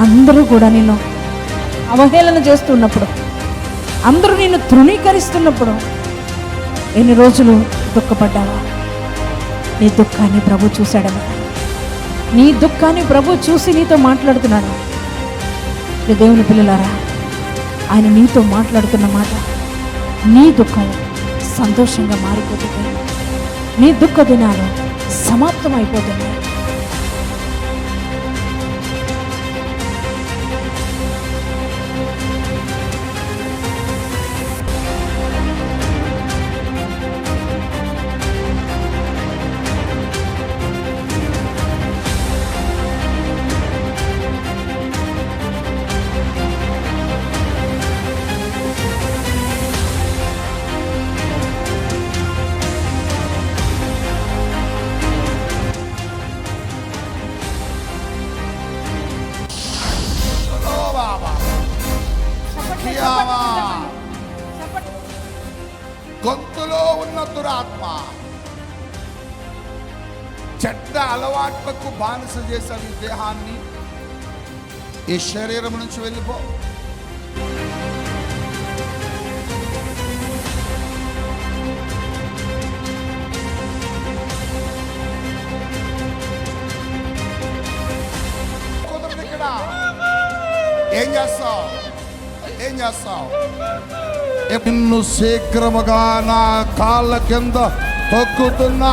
అందరూ కూడా నేను అవహేళన చేస్తున్నప్పుడు అందరూ నిన్ను తృణీకరిస్తున్నప్పుడు ఎన్ని రోజులు దుఃఖపడ్డావా? నీ దుఃఖాన్ని ప్రభు చూశాడమ్మా నీ దుఃఖాన్ని ప్రభు చూసి నీతో మాట్లాడుతున్నాడు. నీ దేవుని పిల్లలారా ఆయన నీతో మాట్లాడుతున్న మాట నీ దుఃఖం సంతోషంగా మారిపోతుంది. నీ దుఃఖ దినాలు సమాప్తం అయిపోతుంది ఉన్న దురాత్మ చెడ్డ అలవాట్లకు బానిస చేసే ఈ దేహాన్ని ఈ శరీరం నుంచి వెళ్ళిపో. కుదరదు ఇక్కడ. ఏం చేస్తావు? ఏం చేస్తావు? నిన్ను శీఘ్రముగా నా కాళ్ళ కింద తొక్కుతున్న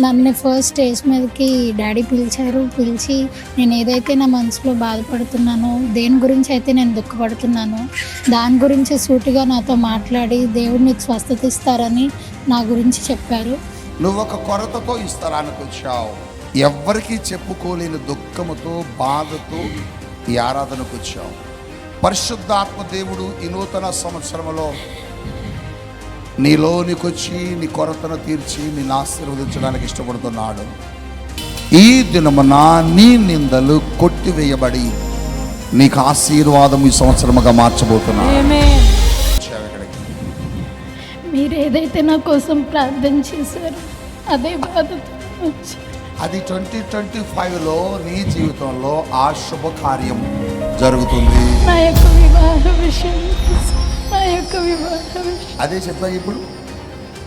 నన్ను ఫస్ట్ స్టేజ్ మీదకి డాడీ పిలిచారు. పిలిచి నేను ఏదైతే నా మనసులో బాధపడుతున్నానో దేని గురించి అయితే నేను దుఃఖపడుతున్నానో దాని గురించి సూటిగా నాతో మాట్లాడి దేవుడు నీకు స్వస్థత ఇస్తారని నా గురించి చెప్పారు. నువ్వు ఒక కొరతతో వచ్చావు ఎవ్వరికీ చెప్పుకోలేని దుఃఖముతో బాధతో ఈ ఆరాధనకు వచ్చావు పరిశుద్ధాత్మ దేవుడు ఈ నూతన సంవత్సరంలో నీలోనికి వచ్చి నీ కొరతను తీర్చి నిన్ను ఆశీర్వదించడానికి ఇష్టపడుతున్నాడు. ఈ దినమున నీ నిందలు కొట్టివేయబడి నీకు ఆశీర్వాదం ఈ సంవత్సరముగా ఇక్కడికి. మీరు ఏదైతే నా కోసం ప్రార్థన చేశారో అదే బాధతో వచ్చి అది ట్వంటీ ట్వంటీ ఫైవ్లో నీ జీవితంలో ఆ శుభకార్యం జరుగుతుంది. నా యొక్క వివాహ విషయం. నా యొక్క వివాహ విషయం. అదే చెప్పా ఇప్పుడు.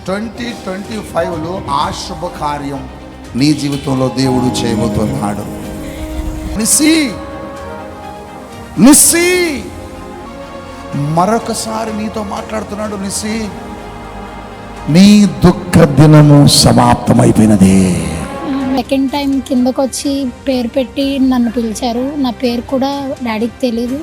ట్వంటీ ట్వంటీ ఫైవ్లో ఆ శుభకార్యం నీ జీవితంలో దేవుడు చేయబోతున్నాడు. నిస్సి. నిస్సి. మరొకసారి నీతో మాట్లాడుతున్నాడు నిస్సి. నీ దుఃఖ దినము సమాప్తమైపోయినది. సెకండ్ టైం కిందకు వచ్చి పేరు పెట్టి నన్ను పిలిచారు. నా పేరు కూడా డాడీకి తెలియదు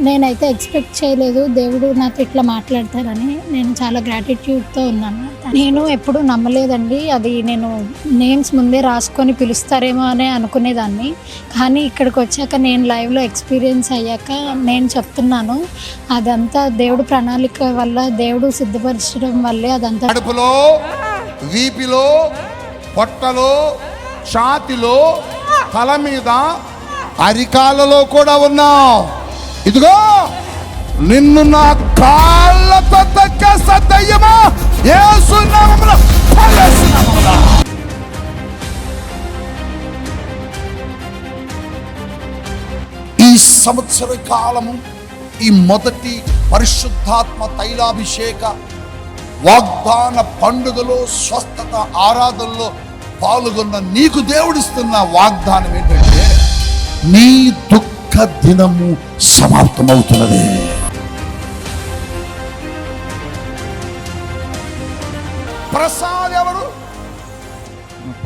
నేనైతే ఎక్స్పెక్ట్ చేయలేదు దేవుడు నాతో ఇట్లా మాట్లాడతారని. నేను చాలా గ్రాటిట్యూడ్తో ఉన్నాను. నేను ఎప్పుడు నమ్మలేదండి. అది నేను నేమ్స్ ముందే రాసుకొని పిలుస్తారేమో అని అనుకునేదాన్ని. కానీ ఇక్కడికి వచ్చాక నేను లైవ్లో ఎక్స్పీరియన్స్ అయ్యాక నేను చెప్తున్నాను. అదంతా దేవుడు ప్రణాళిక వల్ల దేవుడు సిద్ధపరచడం వల్లే అదంతా వీపిలో పొట్టలో ఛాతిలో తల మీద అరికాలలో కూడా ఉన్నావు. ఇదిగో నిన్ను నా కాళ్ళతో తగ్గేస్తా దయ్యమా యేసు ఈ సంవత్సర కాలము ఈ మొదటి పరిశుద్ధాత్మ తైలాభిషేక వాగ్దాన పండుగలో స్వస్థత ఆరాధనలో పాల్గొన్న నీకు దేవుడిస్తున్న వాగ్దానం ఏంటంటే నీ దుఃఖ దినము సమాప్తమవుతున్నది. ప్రసాద్ ఎవరు?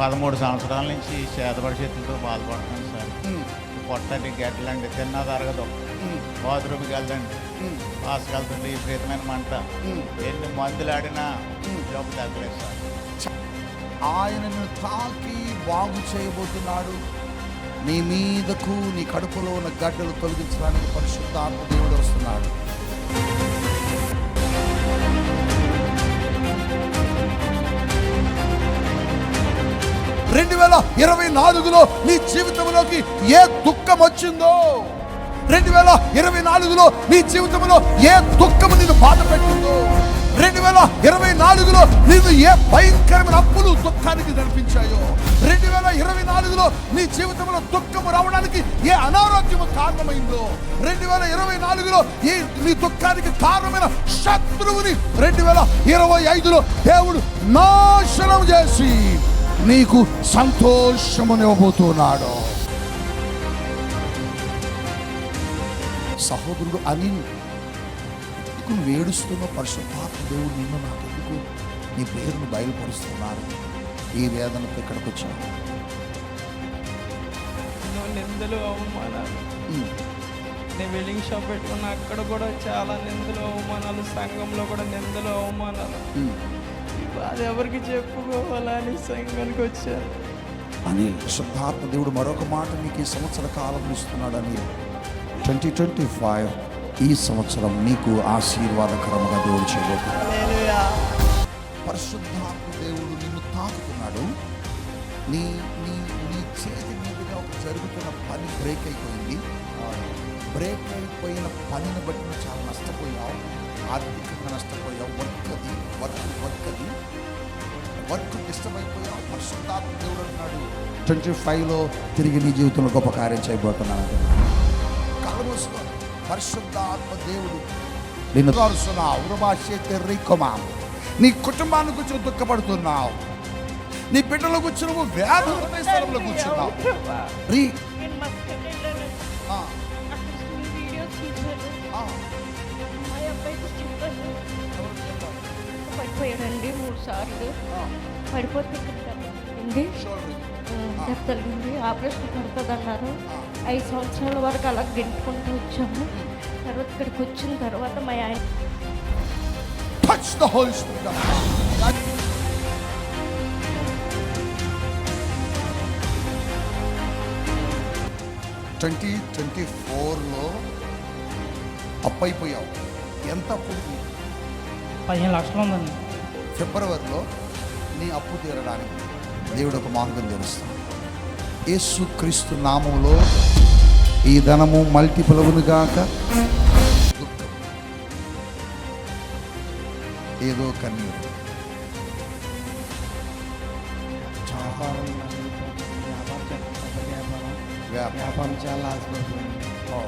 పదమూడు సంవత్సరాల నుంచి చేతబడి చేతులతో బాధపడుతున్నాను సార్. పొట్టండి గడ్డలండి తిన్నా తరగదు. బాత్రూమ్కి వెళ్ళండి వెళ్తుంది విపరీతమైన మంట. ఎన్ని మందులు ఆడినా జబ్బు తగ్గలేదు సార్. ఆయనను తాకి బాగు చేయబోతున్నాడు. నీ మీదకు నీ కడుపులో ఉన్న గడ్డలు తొలగించడానికి పరిశుద్ధాత్మ దేవుడు వస్తున్నాడు. రెండు వేల ఇరవై నాలుగులో నీ జీవితంలోకి ఏ దుఃఖం వచ్చిందో? రెండు వేల ఇరవై నాలుగులో నీ జీవితంలో ఏ దుఃఖము నిన్ను బాధ పెట్టిందో? రెండు వేల ఇరవై నాలుగులో నీవు ఏ భయంకరమైన అప్పులు దుఃఖానికి నడిపించాయో రెండు వేల ఇరవై నాలుగులో నీ జీవితంలో దుఃఖము రావడానికి ఏ అనారోగ్యము కారణమైందో? రెండు వేల ఇరవై నాలుగులో ఈ నీ దుఃఖానికి కారణమైన శత్రువుని రెండు వేల ఇరవై ఐదులో దేవుడు నాశనం చేసి నీకు సంతోషమునివ్వబోతున్నాడు సహోదరుడు అని ఎందుకు నువ్వు ఏడుస్తున్న పరిశుద్ధాత్మ దేవుడు నిన్ను నాకెందుకు? నీ పేరును బయలుపరుస్తున్నారు. ఈ వేదనతో ఇక్కడికి వచ్చావు ఎన్నో నిందలు అవమానాలు. నేను వెల్డింగ్ షాప్ పెట్టుకున్న అక్కడ కూడా చాలా నిందలు అవమానాలు సంఘంలో కూడా నిందలు అవమానాలు. బాధ ఎవరికి చెప్పుకోవాలా అని సంఘానికి వచ్చాను అనిల్ శుద్ధాత్మ దేవుడు మరొక మాట నీకు ఈ సంవత్సర కాలం ఇస్తున్నాడని. Twenty twenty five. ఈ సంవత్సరం నీకు ఆశీర్వాదకరముగా దేవుడు చేయబోతున్నాడు. పరిశుద్ధాత్మ దేవుడు నిన్ను తాకుతున్నాడు. నీ నీ నీ చేతి మీదుగా జరుగుతున్న పని బ్రేక్ అయిపోయింది. బ్రేక్ అయిపోయిన పనిని బట్టి నువ్వు చాలా నష్టపోయావు. ఆర్థికంగా నష్టపోయావు. వర్క్ అది వర్క్ వర్క్ అది వర్క్ డిస్టర్బ్ అయిపోయావు పరిశుద్ధాత్మ దేవుడు అన్నాడు ట్వంటీ ఫైవ్లో తిరిగి నీ జీవితంలో గొప్ప కార్యం చేయబోతున్నాను అంటున్నాడు. పరిశుద్ధాత్మ దేవుడు. నిన్ను కారుస్తున్నావు ఉరభాషే తెర్రికొమా నీ కుటుంబాన్ని కూర్చొని దుఃఖపడుతున్నావు. నీ బిడ్డల కూర్చొని నువ్వు వేదన స్థలంలో కూర్చున్నావు. రీ. పడిపోయాడండి మూడు సార్లు. పడిపోతే ఇక్కడ ఆపరేషన్ పడుతుంది అన్నారు ఐదు సంవత్సరాల వరకు అలా గెంటుకుంటూ వచ్చాము తర్వాత ఇక్కడికి వచ్చిన తర్వాత మా ఆయన touch the Holy Spirit of God. Twenty twenty ఫోర్లో అప్పు అయిపోయావు ఎంత అప్పు? పదిహేను లక్షలు ఉందండి ఫిబ్రవరిలో నీ అప్పు తీరడానికి దేవుడు ఒక మార్గం తెలుస్తాడు యేసు క్రీస్తు నామంలో ఈ ధనము మల్టిపుల్ అవును గాక. ఏదో కన్నీరు వ్యాపారం చాలా ఆశపడుతుంది.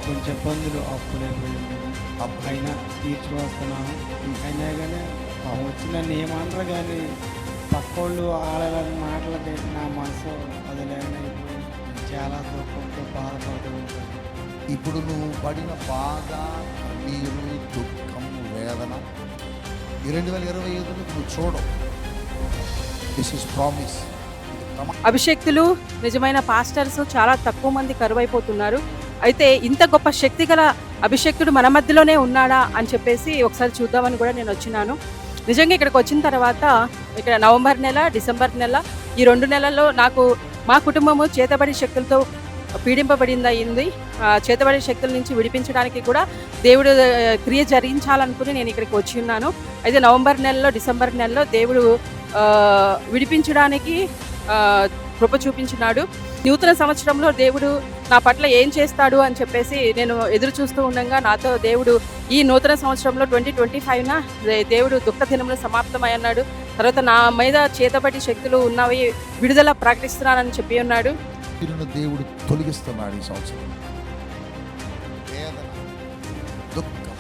కొంచెం ఇబ్బందులు అప్పులైపోయింది అప్పు. అయినా తీర్చి వస్తున్నాను అయినా కానీ పాపం వచ్చి నన్ను ఏమనరు కానీ పక్కోళ్ళు ఆడాలని మాటలకి నా మనసు అది లేకపోయి చాలా దుఃఖంతో బాధపడుతూ ఉంటాను ఇప్పుడు నువ్వు పడిన బాధ నీరు దుఃఖం వేదన ఈ రెండు వేల ఇరవై ఐదులో నువ్వు చూడవు. దిస్ ఇస్ ప్రామిస్ అభిషక్తులు నిజమైన పాస్టర్స్ చాలా తక్కువ మంది కరువైపోతున్నారు. అయితే ఇంత గొప్ప శక్తి గల అభిషక్తుడు మన మధ్యలోనే ఉన్నాడా అని చెప్పేసి ఒకసారి చూద్దామని కూడా నేను వచ్చినాను. నిజంగా ఇక్కడికి వచ్చిన తర్వాత ఇక్కడ నవంబర్ నెల డిసెంబర్ నెల ఈ రెండు నెలల్లో నాకు మా కుటుంబము చేతబడి శక్తులతో పీడింపబడింది చేతబడి శక్తుల నుంచి విడిపించడానికి కూడా దేవుడు క్రియ జరిగించాలనుకుని నేను ఇక్కడికి వచ్చి ఉన్నాను. అయితే నవంబర్ నెలలో డిసెంబర్ నెలలో దేవుడు విడిపించడానికి కృప చూపించినాడు. నూతన సంవత్సరంలో దేవుడు నా పట్ల ఏం చేస్తాడు అని చెప్పేసి నేను ఎదురు చూస్తూ ఉండగా నాతో దేవుడు ఈ నూతన సంవత్సరంలో ట్వంటీ ట్వంటీ ఫైవ్న దేవుడు దుఃఖ దినంలో సమాప్తమై అన్నాడు. తర్వాత నా మీద చేతబడి శక్తులు ఉన్నవి విడుదల ప్రకటిస్తున్నానని చెప్పి ఉన్నాడు. దేవుడు తొలగిస్తున్నాడు ఈ సంవత్సరం. వేదన దుఃఖం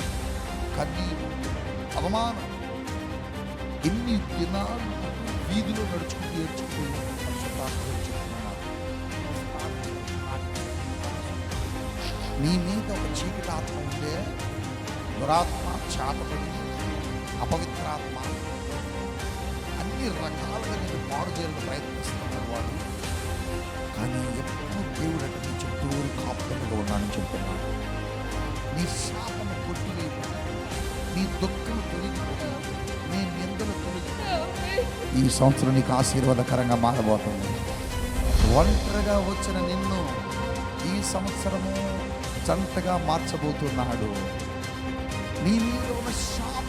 కన్నీరు అవమానం ఎన్ని దినాలు వీధిలో నడుచుకుని ఏడ్చుకుంటూ నీ మీద ఒక చీకటి ఆత్మ ఉండే దురాత్మ చాతపడి అపవిత్రాత్మ అన్ని రకాలుగా నేను పాడు చేయాలని ప్రయత్నిస్తున్నాను వాడు కానీ ఎప్పుడు దేవుడు అంటే నీ చుట్టూరు కాపుదలుగా ఉన్నానని చెప్తున్నాను నీ శాపము కొట్టివేయబడి నీ దుఃఖం తొలగిపోయి నీ నిందలు తొలగి ఈ సంవత్సరం నీకు ఆశీర్వాదకరంగా మారబోతుంది. ఒంటరిగా వచ్చిన నిన్ను ఈ సంవత్సరము జంటగా మార్చబోతున్నాడు. నీ మీద ఉన్న శాప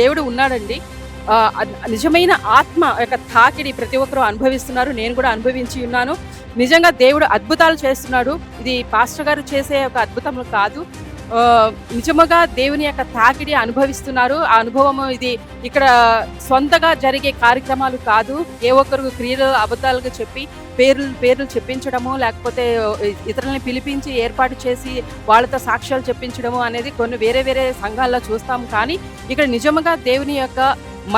దేవుడు ఉన్నాడండి. నిజమైన ఆత్మ యొక్క తాకిడి ప్రతి ఒక్కరూ అనుభవిస్తున్నారు. నేను కూడా అనుభవించి ఉన్నాను. నిజంగా దేవుడు అద్భుతాలు చేస్తున్నాడు. ఇది పాస్టర్ గారు చేసే ఒక అద్భుతం కాదు. నిజముగా దేవుని యొక్క తాకిడి అనుభవిస్తున్నారు. ఆ అనుభవం ఇది ఇక్కడ సొంతగా జరిగే కార్యక్రమాలు కాదు. ఏ ఒక్కరు క్రియలు అబద్ధాలుగా చెప్పి పేర్లు పేర్లు చెప్పించడము లేకపోతే ఇతరులని పిలిపించి ఏర్పాటు చేసి వాళ్ళతో సాక్ష్యాలు చెప్పించడము అనేది కొన్ని వేరే వేరే సంఘాల్లో చూస్తాం. కానీ ఇక్కడ నిజముగా దేవుని యొక్క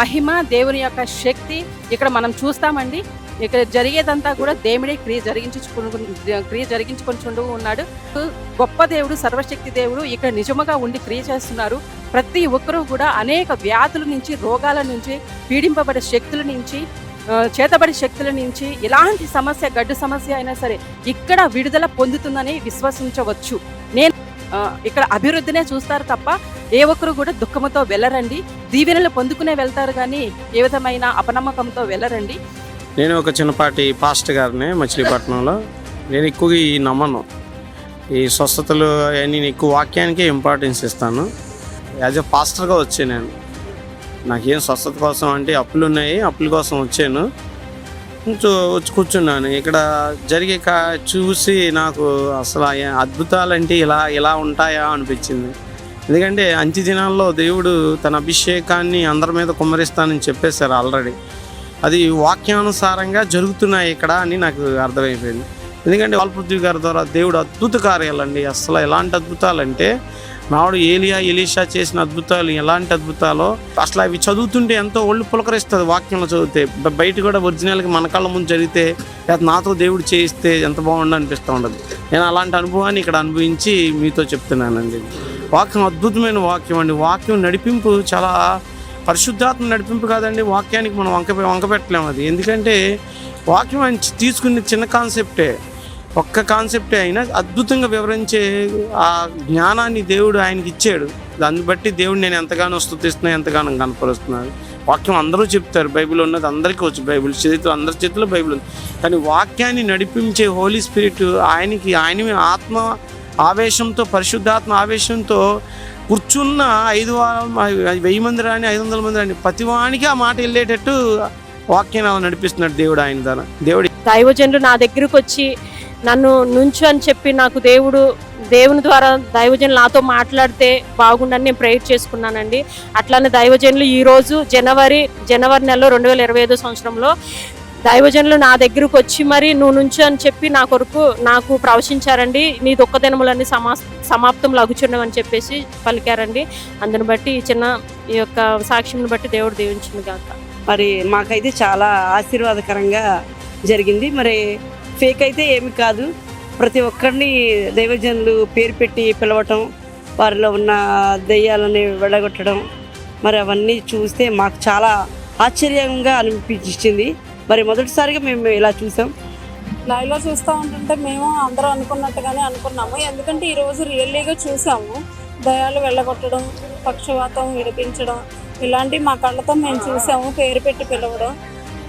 మహిమ దేవుని యొక్క శక్తి ఇక్కడ మనం చూస్తామండి. ఇక్కడ జరిగేదంతా కూడా దేవుడే క్రియ జరిగించుకుని క్రియ జరిగించుకొని ఉన్నాడు. గొప్ప దేవుడు సర్వశక్తి దేవుడు ఇక్కడ నిజముగా ఉండి క్రియ చేస్తున్నారు. ప్రతి ఒక్కరూ కూడా అనేక వ్యాధుల నుంచి రోగాల నుంచి పీడింపబడే శక్తుల నుంచి చేతబడి శక్తుల నుంచి ఎలాంటి సమస్య గడ్డు సమస్య అయినా సరే ఇక్కడ విడుదల పొందుతుందని విశ్వసించవచ్చు. నేను ఇక్కడ అభివృద్ధినే చూస్తారు తప్ప ఏ ఒక్కరు కూడా దుఃఖముతో వెళ్ళరండి. దీవెనలు పొందుకునే వెళ్తారు కానీ ఏ విధమైన అపనమ్మకంతో వెళ్ళరండి. నేను ఒక చిన్నపాటి పాస్ట్ గారిని మచిలీపట్నంలో. నేను ఎక్కువగా ఈ నమ్మను. ఈ స్వస్థతలు నేను ఎక్కువ వాక్యానికే ఇంపార్టెన్స్ ఇస్తాను. యాజ్ ఎ పాస్టర్గా వచ్చాను నేను. నాకేం స్వస్థత కోసం అంటే అప్పులు ఉన్నాయి అప్పుల కోసం వచ్చాను. కొంచెం వచ్చి కూర్చున్నాను. ఇక్కడ జరిగే కా చూసి నాకు అసలు అద్భుతాలు అద్భుతాలంటే ఇలా ఇలా ఉంటాయా అనిపించింది. ఎందుకంటే అంత్య దినాల్లో దేవుడు తన అభిషేకాన్ని అందరి మీద కుమ్మరిస్తానని చెప్పేశారు ఆల్రెడీ. అది వాక్యానుసారంగా జరుగుతున్నాయి ఇక్కడ అని నాకు అర్థమైపోయింది. ఎందుకంటే వాల్పృథ్వీ గారి ద్వారా దేవుడు అద్భుత కార్యాలండి. అసలు ఎలాంటి అద్భుతాలంటే నాడు ఏలియా ఎలీషా చేసిన అద్భుతాలు ఎలాంటి అద్భుతాలో అసలు అవి చదువుతుంటే ఎంతో ఒళ్ళు పులకరిస్తుంది వాక్యంలో చదివితే. బయట కూడా ఒరిజినల్గా మన కళ్ళ ముందు జరిగితే లేదా నాతో దేవుడు చేయిస్తే ఎంత బాగుండు అనిపిస్తూ ఉండదు నేను అలాంటి అనుభవాన్ని ఇక్కడ అనుభవించి మీతో చెప్తున్నానండి. వాక్యం అద్భుతమైన వాక్యం అండి. వాక్యం నడిపింపు చాలా పరిశుద్ధాత్మ నడిపింపు కాదండి వాక్యానికి మనం వంక వంక పెట్టలేము అది. ఎందుకంటే వాక్యం ఆయన తీసుకునే చిన్న కాన్సెప్టే ఒక్క కాన్సెప్టే అయినా అద్భుతంగా వివరించే ఆ జ్ఞానాన్ని దేవుడు ఆయనకి ఇచ్చాడు. దాన్ని బట్టి దేవుడు నేను ఎంతగానో స్థుతిస్తున్నా ఎంతగానో కనపరుస్తున్నాను వాక్యం అందరూ చెప్తారు బైబిల్ ఉన్నది అందరికీ వచ్చు. బైబిల్ చేతిలో అందరి చేతిలో బైబిల్ ఉంది. కానీ వాక్యాన్ని నడిపించే హోలీ స్పిరిట్ ఆయనకి ఆయన ఆత్మ ఆవేశంతో పరిశుద్ధాత్మ ఆవేశంతో కూర్చున్న ఐదు వెయ్యి మంది రాని ఐదు వందల మంది రాని ప్రతివానికి ఆ మాట వెళ్ళేటట్టు వాక్యాన్ని అలా నడిపిస్తున్నాడు దేవుడు ఆయన ద్వారా. దేవుడు దైవజనులు నా దగ్గరకు వచ్చి నన్ను నుంచు అని చెప్పి నాకు దేవుడు దేవుని ద్వారా దైవజనులు నాతో మాట్లాడితే బాగుండని నేను ప్రేయర్ చేసుకున్నానండి. అట్లానే దైవజనులు ఈరోజు జనవరి జనవరి నెలలో రెండు వేల ఇరవై ఐదో సంవత్సరంలో దైవజనులు నా దగ్గరకు వచ్చి మరి నువ్వు నుంచి అని చెప్పి నా కొరకు నాకు ప్రవశించారండి నీ దుఃఖ దినములన్నీ సమా సమాప్తం లగుచుండవని చెప్పేసి పలికారండి. అందుని బట్టి ఈ చిన్న ఈ యొక్క సాక్ష్యం బట్టి దేవుడు దీవించింది కాక మరి మాకైతే చాలా ఆశీర్వాదకరంగా జరిగింది. మరి ఫేక్ అయితే ఏమి కాదు. ప్రతి ఒక్కరిని దైవజనులు పేరు పెట్టి పిలవటం వారిలో ఉన్న దెయ్యాలని వెళ్ళగొట్టడం మరి అవన్నీ చూస్తే మాకు చాలా ఆశ్చర్యంగా అనిపించింది. మరి మొదటిసారిగా మేము ఇలా చూసాం. లైవ్లో చూస్తూ ఉంటుంటే మేము అందరూ అనుకున్నట్టుగానే అనుకున్నాము. ఎందుకంటే ఈరోజు రియల్లీగా చూసాము. దయాలు వెళ్ళగొట్టడం పక్షవాతం విడిపించడం ఇలాంటివి మా కళ్ళతో మేము చూసాము పేరు పెట్టి పిలవడం.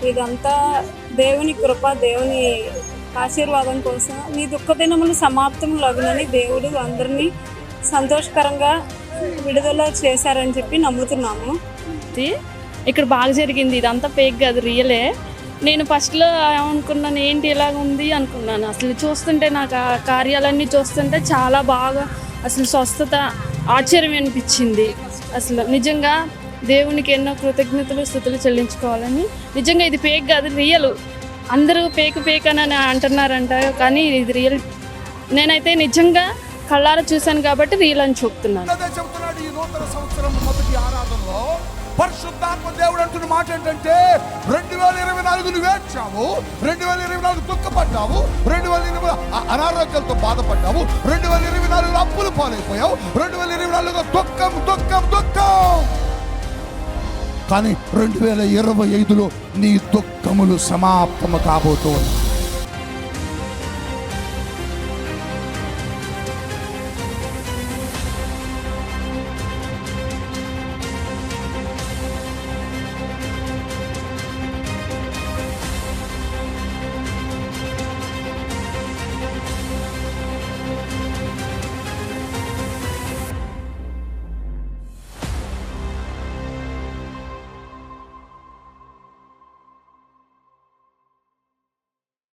ఇదంతా దేవుని కృప దేవుని ఆశీర్వాదం కోసం. నీ దుఃఖ దినములు సమాప్తం లగునని దేవుడు అందరినీ సంతోషకరంగా విడుదల చేశారని చెప్పి నమ్ముతున్నాము. ఇక్కడ బాగా జరిగింది. ఇదంతా ఫేక్ కాదు రియలే నేను ఫస్ట్లో ఏమనుకున్నాను ఏంటి ఇలాగ ఉంది? అనుకున్నాను. అసలు చూస్తుంటే నాకు ఆ కార్యాలన్నీ చూస్తుంటే చాలా బాగా అసలు స్వస్థత ఆశ్చర్యం అనిపించింది. అసలు నిజంగా దేవునికి ఎన్నో కృతజ్ఞతలు స్థుతులు చెల్లించుకోవాలని. నిజంగా ఇది ఫేక్ కాదు రియల్ అందరూ ఫేక్ ఫేక్ అని అంటున్నారంట కానీ ఇది రియల్ నేనైతే నిజంగా కళ్ళారా చూశాను కాబట్టి రియల్ అని చెప్తున్నాను. పరిశుద్ధాత్మ దేవుడు అంటున్న మాట ఏంటంటే రెండు వేల ఇరవై నాలుగు నువ్వు ఏడ్చావు రెండు వేల ఇరవై నాలుగు దుఃఖపడ్డావు రెండు వేల ఇరవై అనారోగ్యాలతో బాధపడ్డావు రెండు వేల ఇరవై నాలుగులో అప్పులు పాలైపోయావు రెండు వేల ఇరవై నాలుగులో దుఃఖం దుఃఖం దుఃఖం. కానీ రెండు వేల ఇరవై ఐదులో నీ దుఃఖములు సమాప్తము కాబోతూ